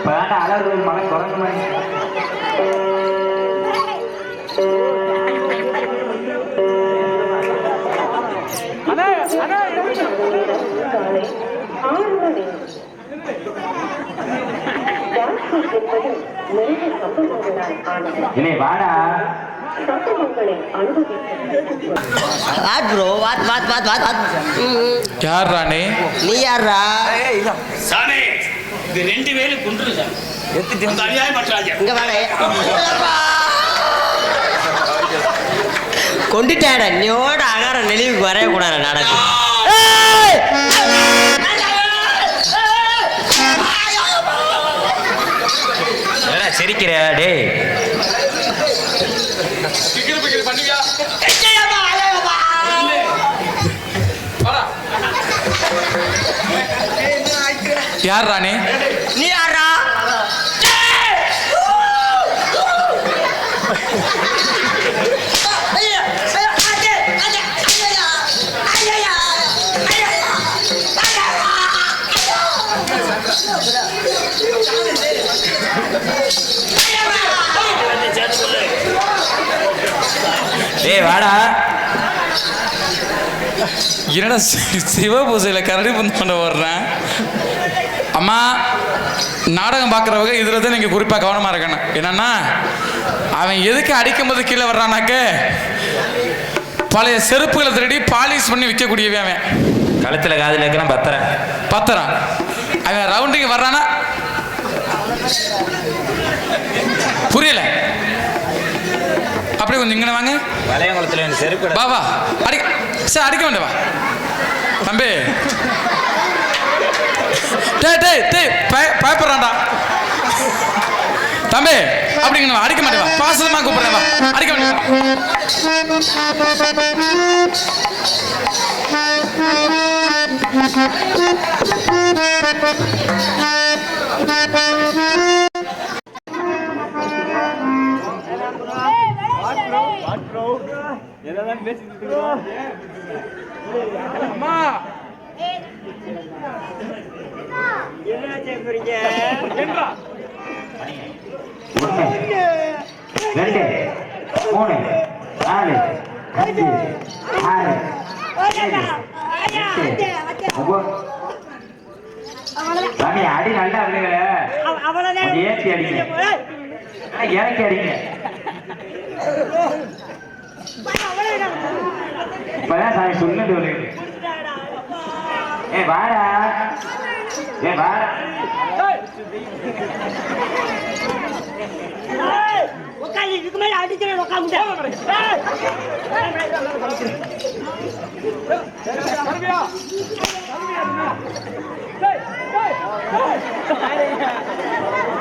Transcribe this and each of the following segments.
இப்பதான் அலறு மழை குறைஞ்ச மாதிரி. இல்லை வாடா. What bro what what what யார் ராணி நீ? யாரா சாமி! இது ரெண்டு பேரும் குண்டுரு சாமி அந்த அநியாயம் பண்றாங்க இங்க வாடே கொண்டுட்டாட நீயோட அகார நெளிவுக்கு வரவே கூடாது நாடகம் சிரிக்கிற? டேய். யார் ராணி நீ யாரா டேய் வாடா. என்னடா சிவ பூஜையில் கரடி பண்ண வர்றேன்? அம்மா நாடகம் பார்க்குறவங்க இதில் தான் நீங்கள் குறிப்பாக கவனமாக இருக்கணும். என்னன்னா அவன் எதுக்கு அடிக்கும் போது கீழே வர்றானாக்க பழைய செருப்புகளை திருடி பாலிஷ் பண்ணி விற்கக்கூடியவன் அவன். கழுத்துல காதுல இருக்கலாம் பத்திரம் பத்திரம் அவன் ரவுண்டிங் வர்றானா? புரியல. அப்படியே கொஞ்சம் இங்கே வாங்க. வளையங்குளத்துல செருப்பு வா அடிக்க சார் அடிக்க வேண்டாம் தம்பி. டே டே டே பய- பயப்படுறான்டா. தம்பி அப்படிங்க அடிக்க மாட்டேன் பாசமாக பாசமா அடிக்க மாட்டேன் அம்மா! ஒன்று ரெண்டு மூணு நாலு அஞ்சு ஆறு சாமி அடி நல்லா ஏற்றி அடிங்க. இறக்கி அடிங்க. இப்பதான் சாமி சொன்னது ஒரு ஏ வாடா. ஏ வாடா. உட்காந்து இதுக்கு மேல அடிக்கிறேன் உட்காந்து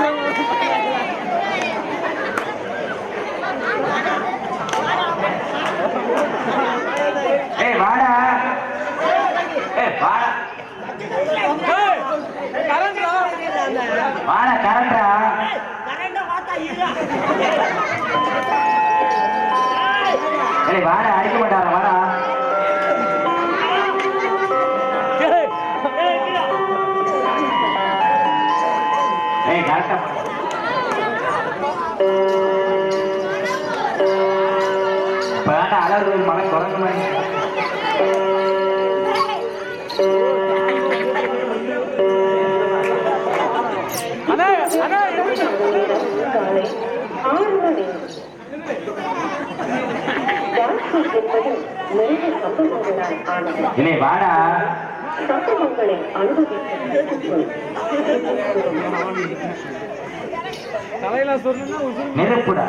ஏ என்பது நிறைய சம்பவங்களால் ஆனது இல்லை வாடா. சம்பவங்களை அனுபவித்து நெருப்புடா.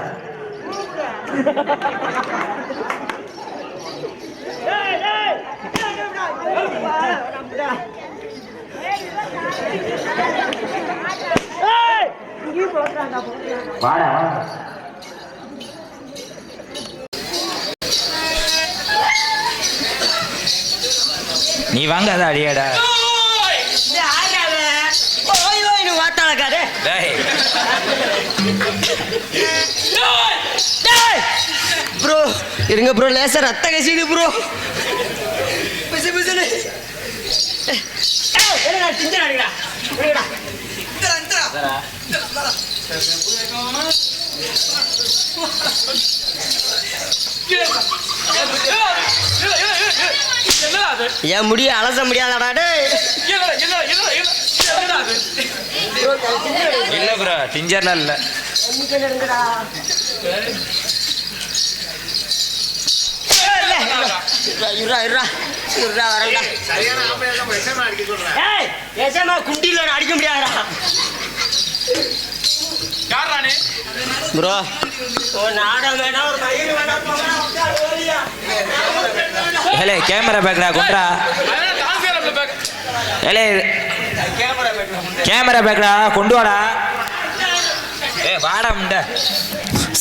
வாடா நீ வாங்காத அடியாடா. ஓய் ப்ரோ இருங்க ப்ரோ லேசா ரத்த கசிது ப்ரோ. என் முடிய அலச முடியாதடா டேய். என்னடா இல்ல ப்ரோ டிஞ்சர்லாம் இருடா இருடா இருடா வரேன்டா ஏய் ஏசாமா குண்டில அடிக்க முடியாதுடா. யார் ராணி ப்ரோ ஒரு நாடகம் வேணாம் ஒரு மயிர் வேணாம் போங்கடா, உட்காரு, ஓடியா. ஏலே கேமரா பேக்கடா கொண்டா கேமரா வாடா. ஏ வாடா முண்டை.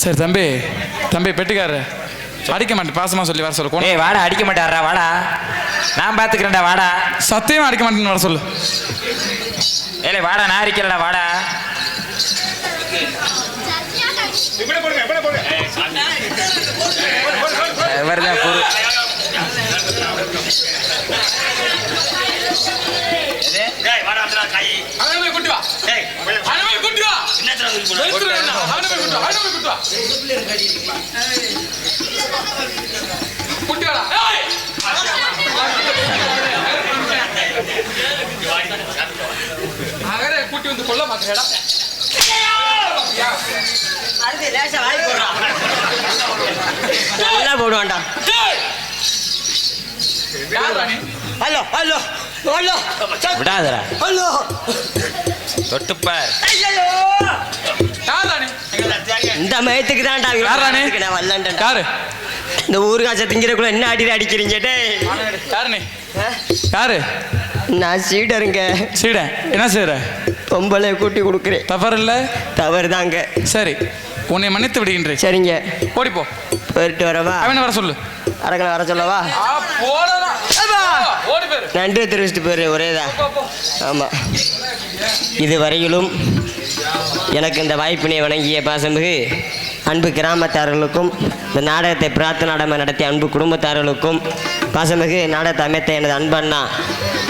சரி தம்பி தம்பி பெட்டிக்காரரு. அடிக்க மாட்டேன் பாசமா சொல்லி வர சொல்லு ஏய் வாடா அடிக்க மாட்டாரா வாடா நான் பாத்துக்கிறேன்டா வாடா சத்தியமா அடிக்க மாட்டேன்னு வர சொல்லு ஏலே வாடா நான் அடிக்கலடா வாடா இவர்தான் குரு டேய் வாடா வந்துடா காய் அவனை போய் கூட்டி வா டேய் அவனை போய் கூட்டி வா என்னத்துல வந்து போற வெளுத்துரு என்ன? அவனை போய் கூட்டி வா அவனை போய் கூட்டி வந்து கொல்ல மாட்டேடா அடுத்து லேசா வாய் போடுறான் நல்லா போடுவான்டா. Hello hello hello. விடாதடா. ஹலோ. தொட்டுப்பார். ஐயோ இந்த மயத்துக்கு தான்டா யார் ராணி? நான் வரலன்டா யாரு? இந்த ஊருகாச திங்கிறக்குள்ள என்ன அடி அடிக்கிறீங்க டேய்? யாரு நீ? யாரு? நான் சீடருங்க. சீட? என்ன செய்யற பொம்பளை கூட்டி கொடுக்குறேன். தவறு இல்ல? தவறு தாங்க சரி உன்னை மன்னித்து விடுகின்றேன். சரிங்க. ஓடிப்போ போயிட்டு வரவா? அவனை வர சொல்லு. அரக்கனை வர சொல்லவா? ஓடி நன்றி தெரிவிச்சுட்டு போயிரு ஒரேதான். ஆமாம் இதுவரையிலும் எனக்கு இந்த வாய்ப்பினை வழங்கிய பாசமிகு அன்பு கிராமத்தார்களுக்கும் இந்த நாடகத்தை பிரார்த்தனை நாடகம் நடத்திய அன்பு குடும்பத்தார்களுக்கும் பாசமிகு நாடகத்தை அமைத்த எனது அன்பு அண்ணா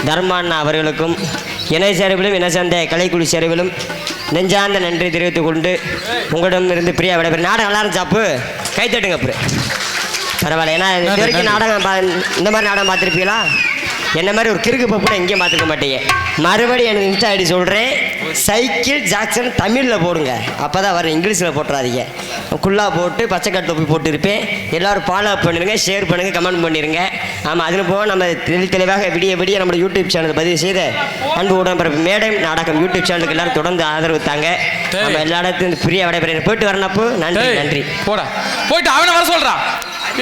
தர்மா அண்ணா அவர்களுக்கும் இணை சேர்விலும் இன சந்தை கலைக்குழு சேர்விலும் நெஞ்சார்ந்த நன்றி தெரிவித்துக் கொண்டு உங்களிடம் இருந்து பிரியா விடைபெறும் நாடகம் நல்லா இருந்துச்சு அப்பு கை தட்டுங்க அப்புறம். பரவாயில்ல. ஏன்னா இது வரைக்கும். நாடகம் பா- இந்த மாதிரி நாடகம் பார்த்துருப்பீங்களா? என்ன மாதிரி ஒரு கிறுக்கு பப்புனா எங்கேயும் பார்த்துக்க மாட்டீங்க மறுபடியும் எனக்கு இன்ஸ்டா ஐடி சொல்கிறேன் சைக்கிள் ஜாக்சன் தமிழில் போடுங்க. அப்போ தான் வரும் இங்கிலீஷில் போட்டுறாதீங்க. குல்லா போட்டு பச்சைக்கட்டு தொப்பி போட்டுருப்பேன் எல்லோரும் ஃபாலோ பண்ணிடுங்க ஷேர் பண்ணுங்கள் கமெண்ட் பண்ணிடுங்க ஆமாம் அதில் போக நம்ம தெளி தெளிவாக விடிய விடிய நம்ம யூடியூப் சேனல் பதிவு செய்த அன்பு உடன்பிறப்பு மேடம் நாடகம் யூடியூப் சேனலுக்கு எல்லாரும் தொடர்ந்து ஆதரவு தாங்க. நம்ம எல்லா இடத்துலையும் ஃப்ரீயாக விடைபெறேன். போயிட்டு வரனப்போ நன்றி நன்றி. போடா. போயிட்டு அவனை வர சொல்றான்.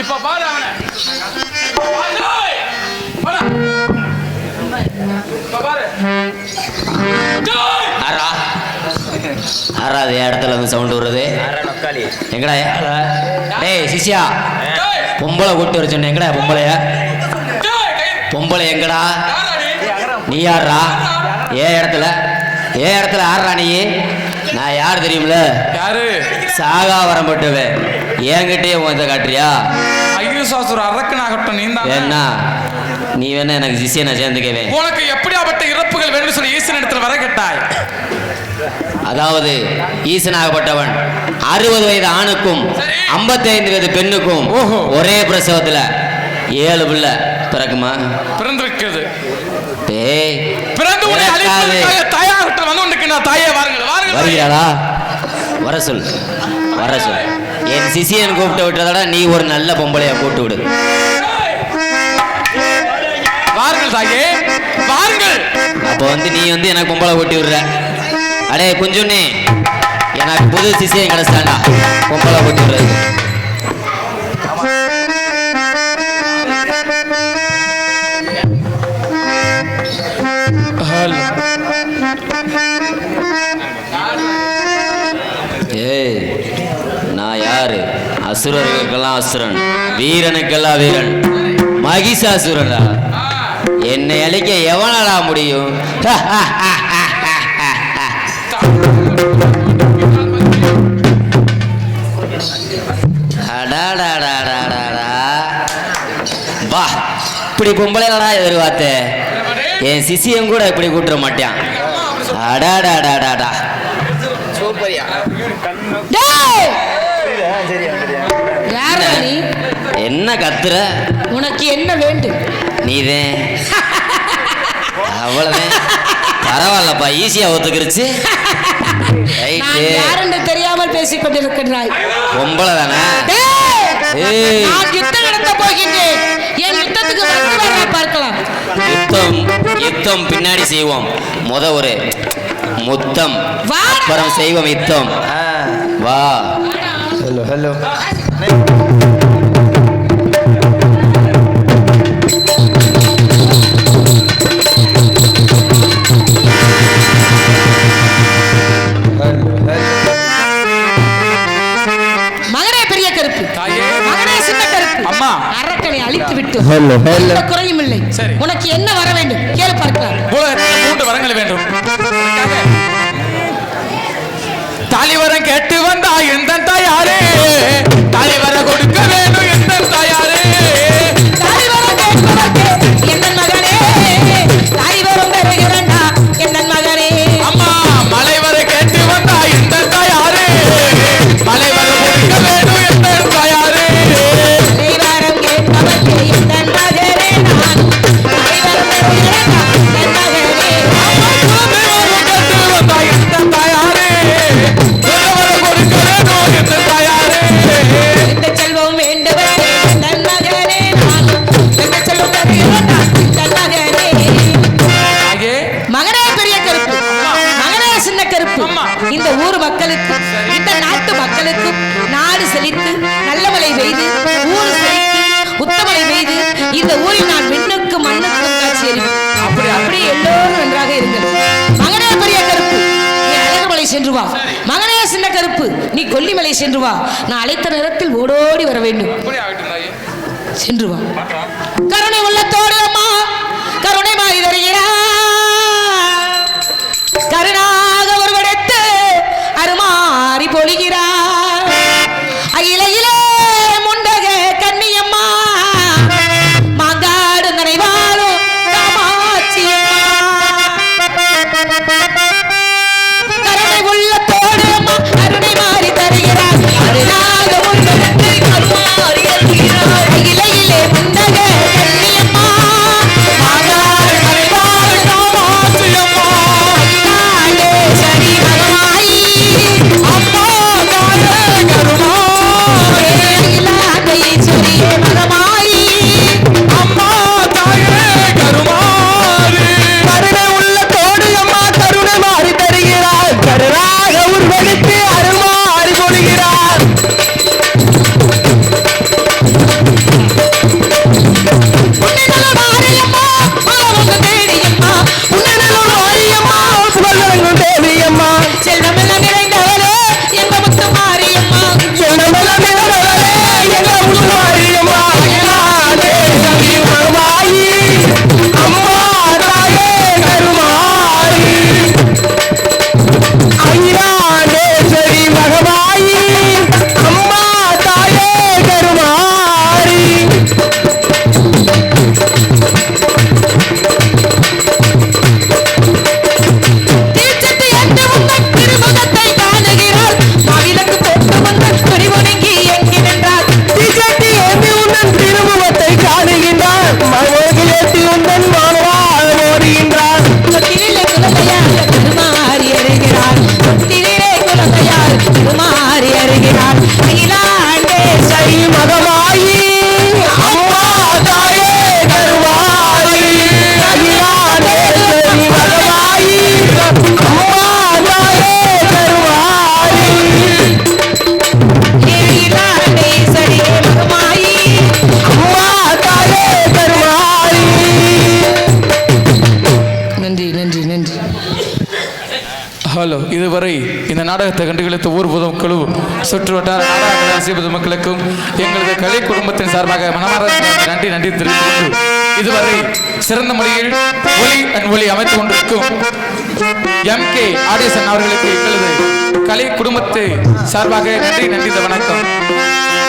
இப்ப பாரு அவனை. ஆறாவது இடத்துல இருந்து சவுண்ட் வருது எங்கடா டேய் சிஷ்யா. பொம்பளை கூட்டு வர சொன்ன எங்கடா பொம்பளைய பொம்பளை எங்கடா? யாரா நீ? யாரா ஏன் இடத்துல? ஏன் இடத்துல ஆடுறா நீ? நான் யார் தெரியுமில யாரு? சாகா வரம்பட்டுவே என்கிட்டயே உன் காட்டுறியா? ஐயோ சாசுர அரக்கனாகட்டும் நீ தான் என்ன நீ வேணா எனக்கு சிஷியனை சேர்ந்துக்கவே. உனக்கு எப்படியாப்பட்ட இறப்புகள் வேண்டும் சொல்லி ஈசன் இடத்துல வர கேட்டாய். அதாவது ஈசனாகப்பட்டவன் அறுபது வயது ஆணுக்கும் சரி. 55 வயது பெண்ணுக்கும். ஒரே பிரசவத்துல ஏழு பிள்ளை பிறக்குமா? பிறந்திருக்கிறது. டேய் பிறந்து உன்னை. அழிப்பதற்காக தாயாகட்டும் வந்து உனக்கு நான் தாயே வாருங்கள் வாருங்கள். வர சொல் வர சொல். என் சிசியன் கூப்பிட்டு விட்டதோட நீ ஒரு நல்ல பொம்பளைய கூப்பிட்டு விடு. வாருங்கள் தாயே வாருங்கள். அப்போ வந்து நீ வந்து எனக்கு பொம்பளை கூட்டி விடுற. அடே குஞ்சுண்ணே எனக்கு புது சிசியன் கிடைச்சாண்டா பொம்பளை கூட்டி விடுறது. அசுரர்களுக்கெல்லாம் அசுரன். வீரனுக்கெல்லாம் வீரன். மகிஷாசுரனா? என்னை அழிக்க எவனாலா முடியும்? வா இப்படி பொம்பளைடா எதிர்பார்த்த? என் சிசியம் கூட இப்படி கூட்டுற மாட்டான். அடாடாடாடாடா. என்ன கத்துற? உனக்கு என்ன வேண்டும் நீதே. அவ்வளவுதான். பரவாயில்லப்பா ஈஸியா ஒத்துக்கிருச்சு. யாருன்னு தெரியாமல் பேசிக் கொண்டிருக்கிறாய் பொம்பளை தானே யுத்தம் நடத்த போகின்றேன். என் யுத்தத்துக்கு பார்க்கலாம். யுத்தம் யுத்தம் பின்னாடி செய்வோம். முத ஒரு முத்தம். அப்புறம் செய்வோம் யுத்தம். வா. ஹலோ ஹலோ குறையும் இல்லை. உனக்கு என்ன வர வேண்டும்? கேளு பார்க்கலாம். மூன்று வேண்டும். தலைவரை கேட்டு வந்தா எந்த தாயாரே? தலைவரை கொடுத்து சென்று வா. மகனே சின்ன கருப்பு. நீ கொல்லிமலை சென்று வா. நான் அழைத்த நேரத்தில் ஓடோடி வர வேண்டும். சென்று வா. கருணை உள்ளத்தோடு ஆனால் இதுவரை இந்த நாடகத்தை கண்டுகளித்த ஊர் பொது மக்களும் சுற்று வட்டார நாடக மக்களுக்கும் எங்களது கலை குடும்பத்தின் சார்பாக மனமார நன்றி நன்றி தெரிவித்துக் இதுவரை சிறந்த முறையில் ஒளி அண்ட் ஒளி அமைத்துக் கொண்டிருக்கும் எம் கே ஆடியசன் அவர்களுக்கு எங்களது கலை குடும்பத்தை சார்பாக நன்றி நன்றி வணக்கம்.